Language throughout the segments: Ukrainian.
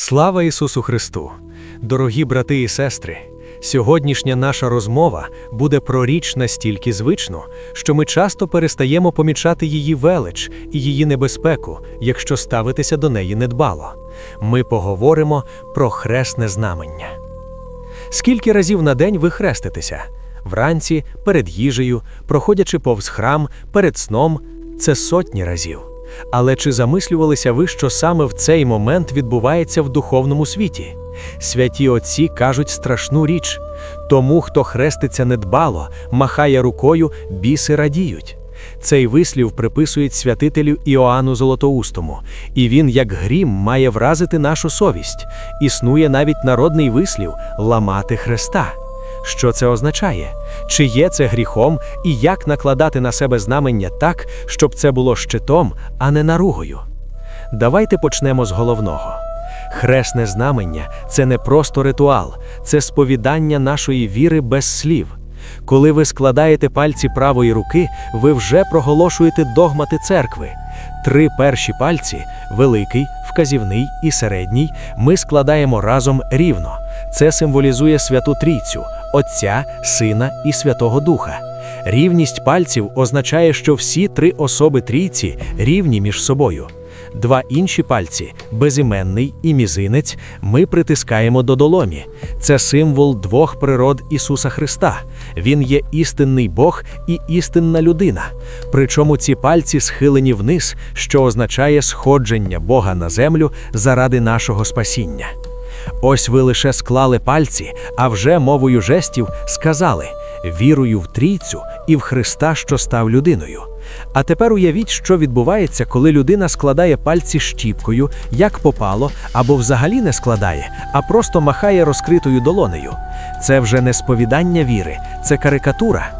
Слава Ісусу Христу! Дорогі брати і сестри! Сьогоднішня наша розмова буде про річ настільки звичну, що ми часто перестаємо помічати її велич і її небезпеку, якщо ставитися до неї недбало. Ми поговоримо про хресне знамення. Скільки разів на день ви хреститеся? Вранці, перед їжею, проходячи повз храм, перед сном це сотні разів. Але чи замислювалися ви, що саме в цей момент відбувається в духовному світі? Святі отці кажуть страшну річ тому, хто хреститься недбало, махає рукою, біси радіють. Цей вислів приписують святителю Іоанну Золотоустому, і він, як грім, має вразити нашу совість. Існує навіть народний вислів ламати хреста. Що це означає? Чи є це гріхом, і як накладати на себе знамення так, щоб це було щитом, а не наругою? Давайте почнемо з головного. Хресне знамення це не просто ритуал, це сповідання нашої віри без слів. Коли ви складаєте пальці правої руки, ви вже проголошуєте догмати церкви. Три перші пальці великий, вказівний і середній, ми складаємо разом рівно. Це символізує Святу Трійцю, Отця, Сина і Святого Духа. Рівність пальців означає, що всі три особи трійці рівні між собою. Два інші пальці, безіменний і мізинець, ми притискаємо до доломі. Це символ двох природ Ісуса Христа. Він є істинний Бог і істинна людина. Причому ці пальці схилені вниз, що означає сходження Бога на землю заради нашого спасіння. Ось ви лише склали пальці, а вже мовою жестів сказали вірую в трійцю і в Христа, що став людиною. А тепер уявіть, що відбувається, коли людина складає пальці щіпкою, як попало, або взагалі не складає, а просто махає розкритою долонею. Це вже не сповідання віри, це карикатура.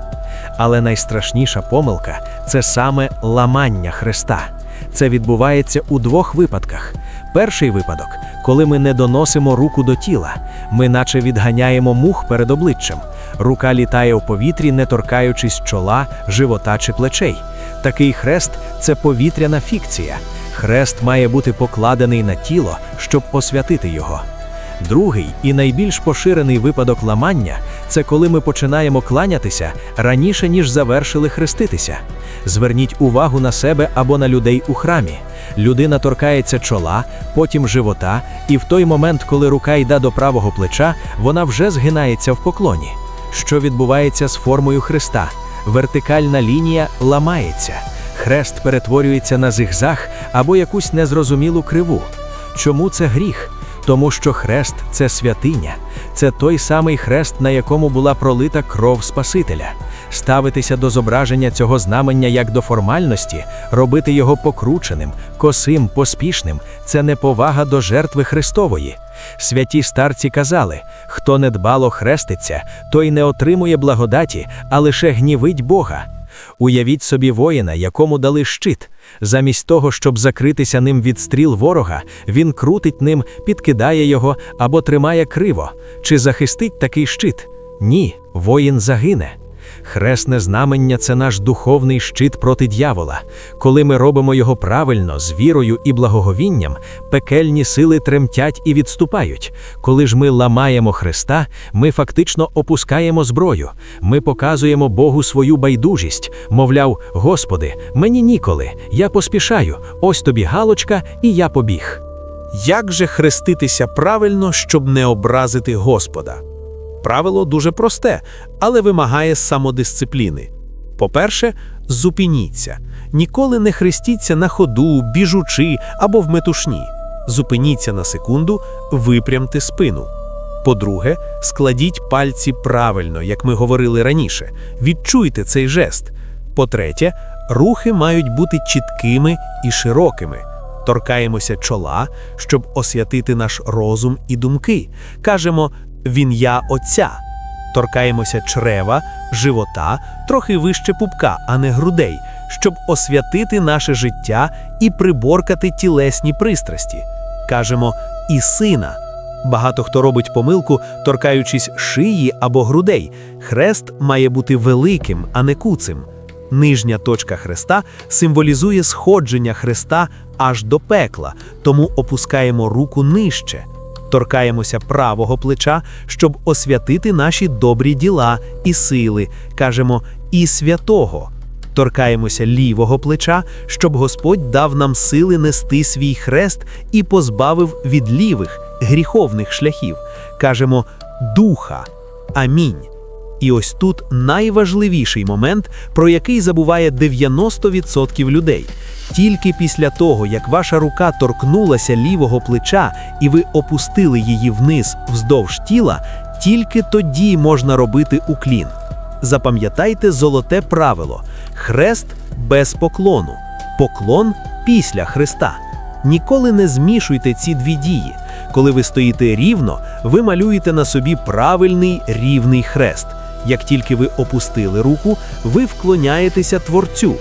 Але найстрашніша помилка це саме ламання Христа. Це відбувається у двох випадках. Перший випадок, коли ми не доносимо руку до тіла, ми наче відганяємо мух перед обличчям. Рука літає у повітрі, не торкаючись чола, живота чи плечей. Такий хрест це повітряна фікція. Хрест має бути покладений на тіло, щоб освятити його. Другий і найбільш поширений випадок ламання це коли ми починаємо кланятися раніше, ніж завершили хреститися. Зверніть увагу на себе або на людей у храмі. Людина торкається чола, потім живота, і в той момент, коли рука йде до правого плеча, вона вже згинається в поклоні. Що відбувається з формою хреста? Вертикальна лінія ламається, хрест перетворюється на зигзаг або якусь незрозумілу криву. Чому це гріх? Тому що хрест це святиня, це той самий хрест, на якому була пролита кров Спасителя. Ставитися до зображення цього знамення як до формальності, робити його покрученим, косим, поспішним це неповага до жертви Христової. Святі старці казали: хто недбало хреститься, той не отримує благодаті, а лише гнівить Бога. Уявіть собі воїна, якому дали щит. Замість того, щоб закритися ним від стріл ворога, він крутить ним, підкидає його або тримає криво. Чи захистить такий щит? Ні, воїн загине. Хресне знамення це наш духовний щит проти дьявола. Коли ми робимо його правильно, з вірою і благоговінням, пекельні сили тремтять і відступають. Коли ж ми ламаємо Христа, ми фактично опускаємо зброю. Ми показуємо Богу свою байдужість, мовляв, Господи, мені ніколи, я поспішаю, ось тобі галочка, і я побіг. Як же хреститися правильно, щоб не образити Господа? Правило дуже просте, але вимагає самодисципліни. По-перше, зупиніться. Ніколи не хрестіться на ходу, біжучи або в метушні. Зупиніться на секунду, випрямте спину. По-друге, складіть пальці правильно, як ми говорили раніше. Відчуйте цей жест. По-третє, рухи мають бути чіткими і широкими. Торкаємося чола, щоб освятити наш розум і думки. Кажемо в ім'я Отця. Торкаємося чрева, живота, трохи вище пупка, а не грудей, щоб освятити наше життя і приборкати тілесні пристрасті. Кажемо і сина. Багато хто робить помилку, торкаючись шиї або грудей. Хрест має бути великим, а не куцим. Нижня точка хреста символізує сходження хреста аж до пекла, тому опускаємо руку нижче. Торкаємося правого плеча, щоб освятити наші добрі діла і сили, кажемо і святого. Торкаємося лівого плеча, щоб Господь дав нам сили нести свій хрест і позбавив від лівих гріховних шляхів. Кажемо духа. Амінь. І ось тут найважливіший момент, про який забуває 90% людей. Тільки після того, як ваша рука торкнулася лівого плеча і ви опустили її вниз вздовж тіла, тільки тоді можна робити уклін. Запам'ятайте золоте правило: хрест без поклону, поклон після хреста. Ніколи не змішуйте ці дві дії. Коли ви стоїте рівно, ви малюєте на собі правильний рівний хрест. Як тільки ви опустили руку, ви вклоняєтеся Творцю.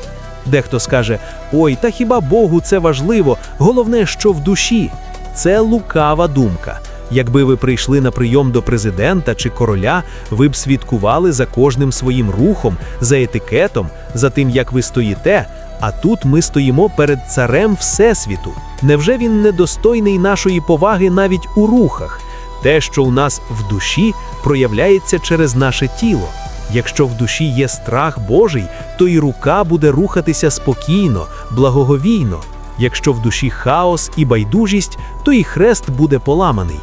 Дехто скаже: Ой, та хіба Богу це важливо, головне, що в душі. Це лукава думка. Якби ви прийшли на прийом до президента чи короля, ви б свідкували за кожним своїм рухом, за етикетом, за тим, як ви стоїте. А тут ми стоїмо перед царем Всесвіту. Невже він недостойний нашої поваги навіть у рухах? Те, що у нас в душі, проявляється через наше тіло. Якщо в душі є страх Божий, то і рука буде рухатися спокійно, благоговійно. Якщо в душі хаос і байдужість, то і хрест буде поламаний.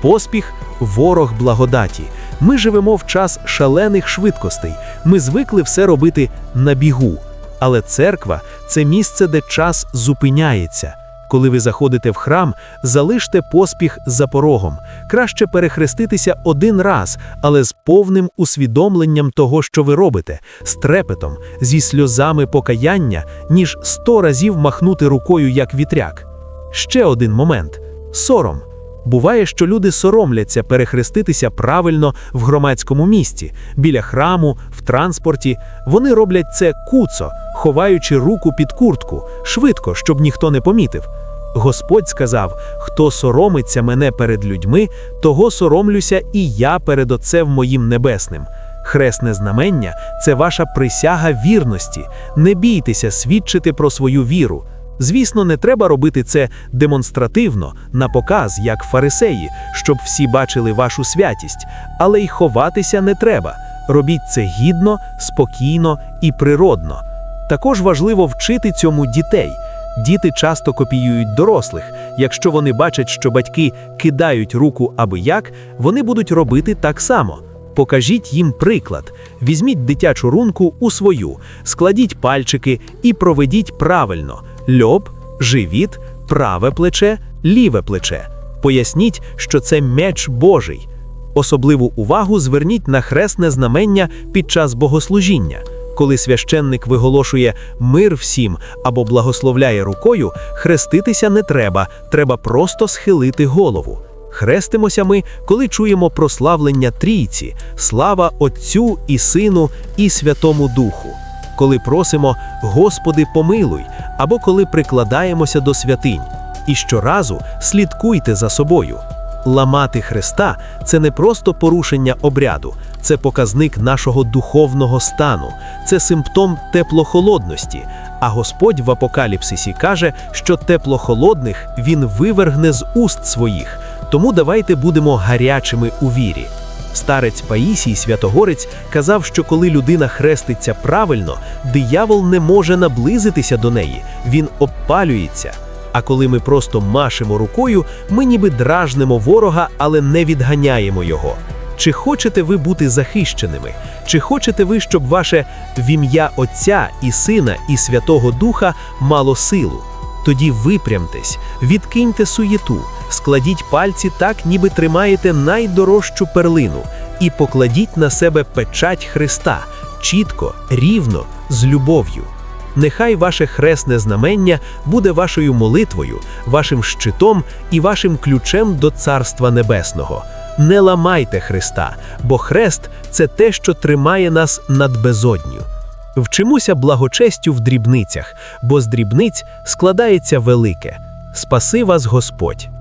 Поспіх ворог благодаті. Ми живемо в час шалених швидкостей. Ми звикли все робити на бігу. Але церква це місце, де час зупиняється. Коли ви заходите в храм, залиште поспіх за порогом. Краще перехреститися один раз, але з повним усвідомленням того, що ви робите, з трепетом, зі сльозами покаяння, ніж сто разів махнути рукою як вітряк. Ще один момент сором. Буває, що люди соромляться перехреститися правильно в громадському місці, біля храму, в транспорті. Вони роблять це куцо, ховаючи руку під куртку, швидко, щоб ніхто не помітив. Господь сказав: хто соромиться мене перед людьми, того соромлюся і я перед Отцем моїм небесним. Хресне знамення це ваша присяга вірності. Не бійтеся свідчити про свою віру. Звісно, не треба робити це демонстративно, на показ, як фарисеї, щоб всі бачили вашу святість, але й ховатися не треба. Робіть це гідно, спокійно і природно. Також важливо вчити цьому дітей. Діти часто копіюють дорослих. Якщо вони бачать, що батьки кидають руку аби як, вони будуть робити так само. Покажіть їм приклад. Візьміть дитячу рунку у свою, складіть пальчики і проведіть правильно: льоб, живіт, праве плече, ліве плече. Поясніть, що це меч Божий. Особливу увагу зверніть на хресне знамення під час богослужіння. Коли священник виголошує мир всім або благословляє рукою, хреститися не треба, треба просто схилити голову. Хрестимося ми, коли чуємо прославлення трійці, слава Отцю і Сину і Святому Духу, коли просимо Господи, помилуй, або коли прикладаємося до святинь. І щоразу слідкуйте за собою. Ламати Христа це не просто порушення обряду, це показник нашого духовного стану, це симптом теплохолодності. А Господь в Апокаліпсисі каже, що теплохолодних він вивергне з уст своїх. Тому давайте будемо гарячими у вірі. Старець Паїсій Святогорець казав, що коли людина хреститься правильно, диявол не може наблизитися до неї, він обпалюється. А коли ми просто машемо рукою, ми ніби дражнемо ворога, але не відганяємо його. Чи хочете ви бути захищеними? Чи хочете ви, щоб ваше в ім'я Отця і Сина і Святого Духа мало силу? Тоді випрямтесь, відкиньте суєту, складіть пальці так, ніби тримаєте найдорожчу перлину, і покладіть на себе печать Христа чітко, рівно, з любов'ю. Нехай ваше хресне знамення буде вашою молитвою, вашим щитом і вашим ключем до Царства Небесного. Не ламайте Христа, бо хрест це те, що тримає нас над безодню. Вчимося благочестю в дрібницях, бо з дрібниць складається велике. Спаси вас Господь!